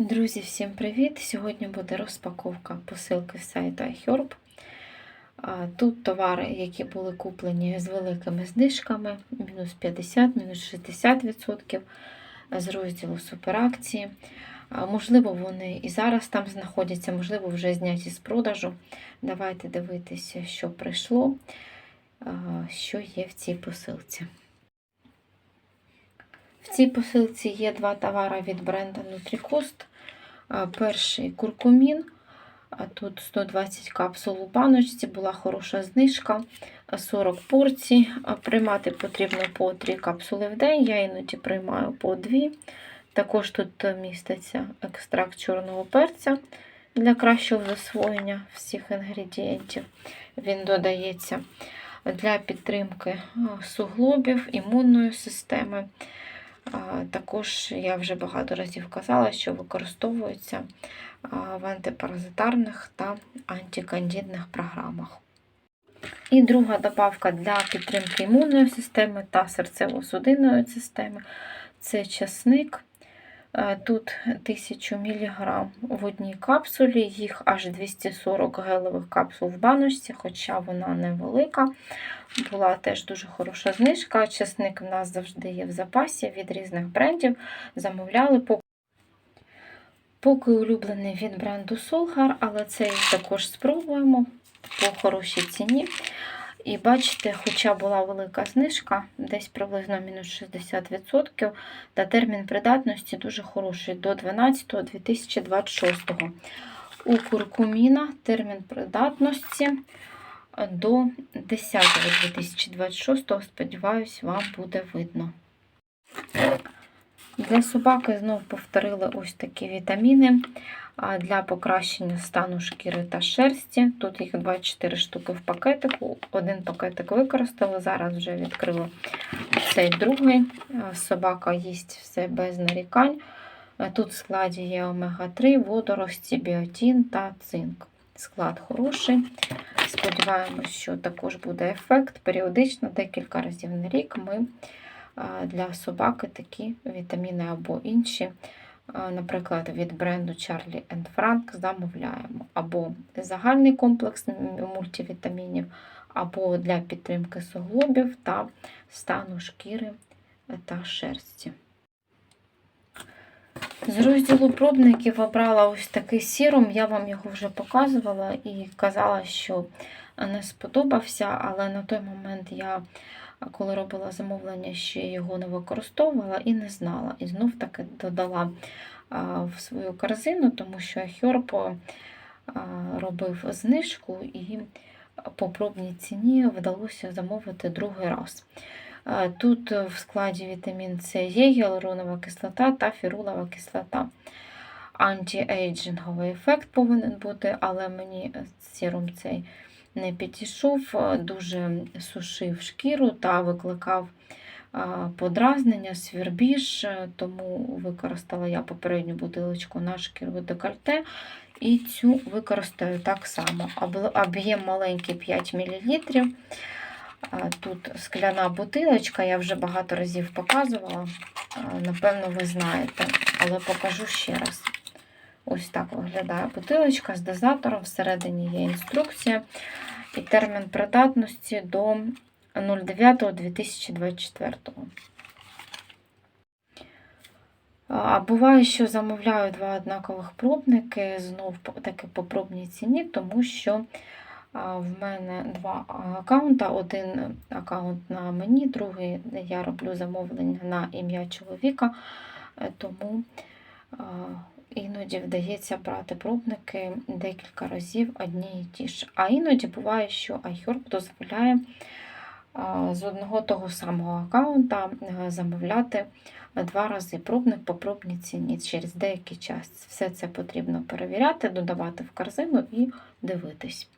Друзі, всім привіт! Сьогодні буде розпаковка посилки з сайту iHerb. Тут товари, які були куплені з великими знижками, мінус 50, мінус 60% з розділу суперакції. Можливо, вони і зараз там знаходяться, можливо, вже зняті з продажу. Давайте дивитися, що прийшло, що є в цій посилці. В цій посилці є два товари від бренду NutriCost. Перший куркумін. Тут 120 капсул у баночці, була хороша знижка, 40 порцій. Приймати потрібно по 3 капсули в день, я іноді приймаю по 2. Також тут міститься екстракт чорного перця для кращого засвоєння всіх інгредієнтів. Він додається для підтримки суглобів, імунної системи. Також я вже багато разів казала, що використовується в антипаразитарних та антикандідних програмах. І друга добавка для підтримки імунної системи та серцево-судинної системи це часник. Е, Тут 1000 мг в одній капсулі, їх аж 240 гелевих капсул в баночці, хоча вона невелика. Була теж дуже хороша знижка. Часник в нас завжди є в запасі від різних брендів. Замовляли поки. Улюблений від бренду Solgar, але цей також спробуємо по хорошій ціні. І бачите, хоча була велика знижка, десь приблизно мінус 60%, та термін придатності дуже хороший до 12-2026. У куркуміна термін придатності до 10-2026, сподіваюсь, вам буде видно. Для собаки знов повторили ось такі вітаміни для покращення стану шкіри та шерсті. Тут їх 24 штуки в пакетику. Один пакетик використали, зараз вже відкрила цей другий. Собака їсть все без нарікань. Тут в складі є омега-3, водорості, біотін та цинк. Склад хороший. Сподіваємось, що також буде ефект. Періодично, декілька разів на рік ми для собаки такі вітаміни або інші, наприклад, від бренду Charlie Frank замовляємо. Або загальний комплекс мультивітамінів, або для підтримки суглобів та стану шкіри та шерсті. З розділу пробників обрала ось такий сірум, я вам його вже показувала і казала, що не сподобався, але на той момент я, коли робила замовлення, ще його не використовувала і не знала. І знов таки додала в свою корзину, тому що Хьорб робив знижку і по пробній ціні вдалося замовити другий раз. Тут в складі вітамін С є гіалуронова кислота та фірулова кислота. Антіейджинговий ефект повинен бути, але мені сірум цей не підійшов, дуже сушив шкіру та викликав подразнення, свірбіж, тому використала я попередню бутилочку на шкіру декольте. І цю використаю так само. Об'єм маленький 5 мл. Тут скляна бутилочка, я вже багато разів показувала, напевно, ви знаєте, але покажу ще раз. Ось так виглядає бутилочка з дозатором. Всередині є інструкція і термін придатності до 09.2024. А буває, що замовляю два однакових пробники, знов таки по пробній ціні, тому що в мене два аккаунта. Один аккаунт на мені, другий я роблю замовлення на ім'я чоловіка, е, тому іноді вдається брати пробники декілька разів одні і ті ж. А іноді буває, що iHerb дозволяє з одного того самого аккаунта е, замовляти два рази пробник по пробній ціні через деякий час. Все це потрібно перевіряти, додавати в корзину і дивитись.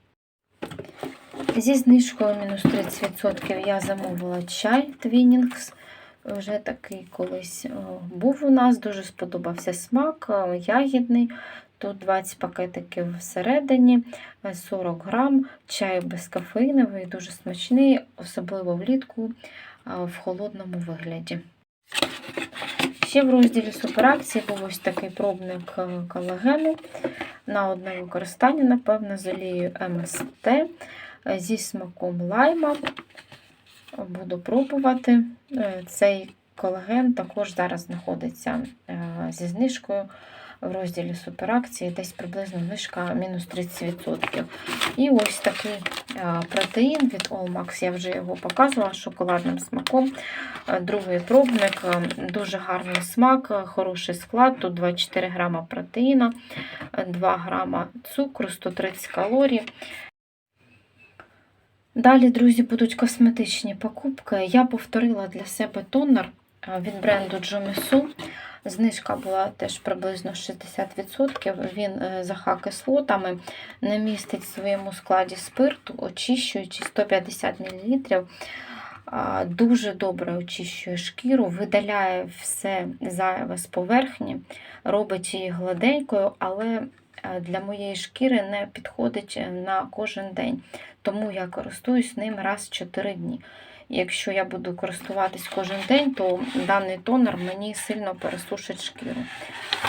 Зі знижкою мінус 30% я замовила чай Twinings. Вже такий колись був у нас, дуже сподобався смак, ягідний. Тут 20 пакетиків всередині, 40 грам, чай безкофеїновий, дуже смачний, особливо влітку в холодному вигляді. Ще в розділі суперакції був ось такий пробник е, колагену на одне використання, напевно, з олією МСТ е, зі смаком лайма. Буду пробувати. Е, Цей колаген також зараз знаходиться е, зі знижкою в розділі суперакції, десь приблизно знижка мінус 30%. І ось такий е, протеїн від Allmax, я вже його показувала з шоколадним смаком. Другий пробник, дуже гарний смак, хороший склад. Тут 24 грама протеїна, е, 2 грама цукру, 130 калорій. Далі, друзі, будуть косметичні покупки. Я повторила для себе тонер е, від бренду Jomisu. Знижка була теж приблизно 60%. Він е, з АХ-кислотами, не містить в своєму складі спирту, очищуючи 150 мл. Дуже добре очищує шкіру, видаляє все зайве з поверхні, робить її гладенькою, але е, для моєї шкіри не підходить на кожен день. Тому я користуюсь ним раз в 4 дні. Якщо я буду користуватись кожен день, то даний тонер мені сильно пересушить шкіру.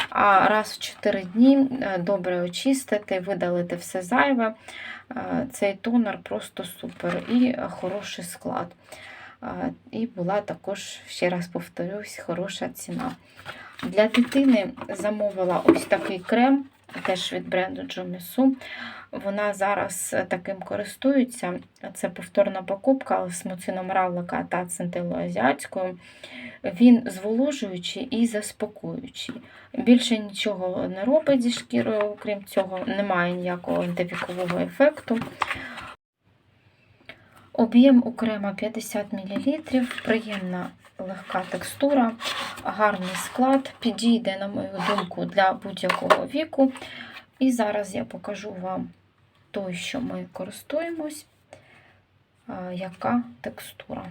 А раз в 4 дні е, добре очистити, видалити все зайве. Е, Цей тонер просто супер і хороший склад. Е, І була також, ще раз повторюсь, хороша ціна. Для дитини замовила ось такий крем, теж від бренду Jomisu. Вона зараз таким користується. Це повторна покупка з муцином равлика та центилоазіатською. Він зволожуючий і заспокоюючий. Більше нічого не робить зі шкірою, окрім цього, немає ніякого антивікового ефекту. Об'єм окремо 50 мл, приємна легка текстура, гарний склад, підійде, на мою думку, для будь-якого віку. І зараз я покажу вам той, що ми користуємось, яка текстура.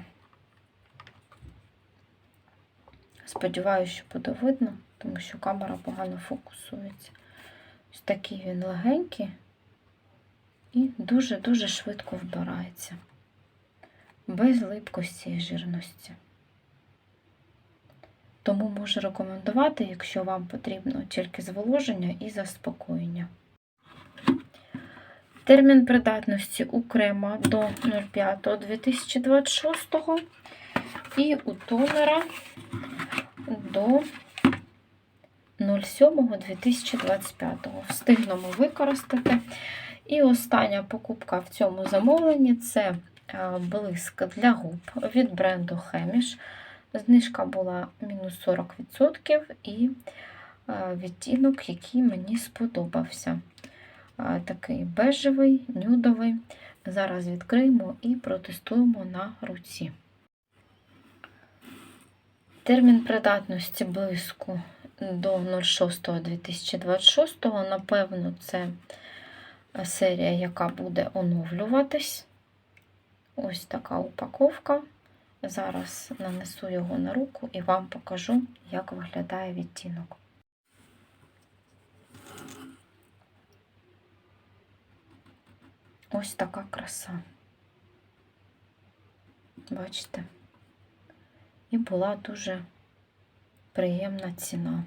Сподіваюся, що буде видно, тому що камера погано фокусується. Ось такий він легенький і дуже-дуже швидко вбирається, без липкості і жирності. Тому можу рекомендувати, якщо вам потрібно тільки зволоження і заспокоєння. Термін придатності у крема до 05.2026 і у тонера до 07.2025. Встигнемо використати. І остання покупка в цьому замовленні це блиск для губ від бренду Хеміш. Знижка була мінус 40% і е, відтінок, який мені сподобався. Е, Такий бежевий, нюдовий. Зараз відкриємо і протестуємо на руці. Термін придатності блиску до 06.2026. Напевно, це серія, яка буде оновлюватись. Ось така упаковка. Зараз нанесу його на руку і вам покажу, як виглядає відтінок. Ось така краса. Бачите? І була дуже приємна ціна.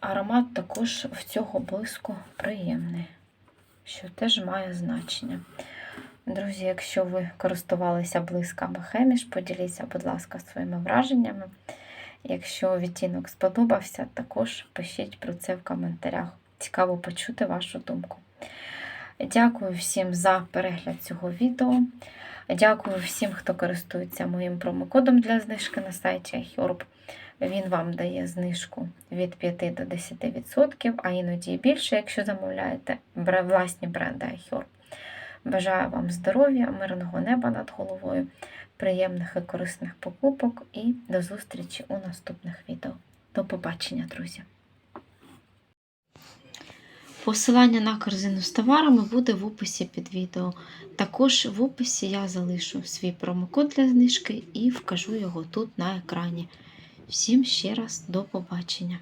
Аромат також в цього блиску приємний, що теж має значення. Друзі, якщо ви користувалися блисками Хеміш, поділіться, будь ласка, своїми враженнями. Якщо відтінок сподобався, також пишіть про це в коментарях. Цікаво почути вашу думку. Дякую всім за перегляд цього відео. Дякую всім, хто користується моїм промокодом для знижки на сайті iHerb. Він вам дає знижку від 5 до 10%, а іноді і більше, якщо замовляєте власні бренди iHerb. Бажаю вам здоров'я, мирного неба над головою, приємних і корисних покупок і до зустрічі у наступних відео. До побачення, друзі! Посилання на корзину з товарами буде в описі під відео. Також в описі я залишу свій промокод для знижки і вкажу його тут на екрані. Всім ще раз до побачення!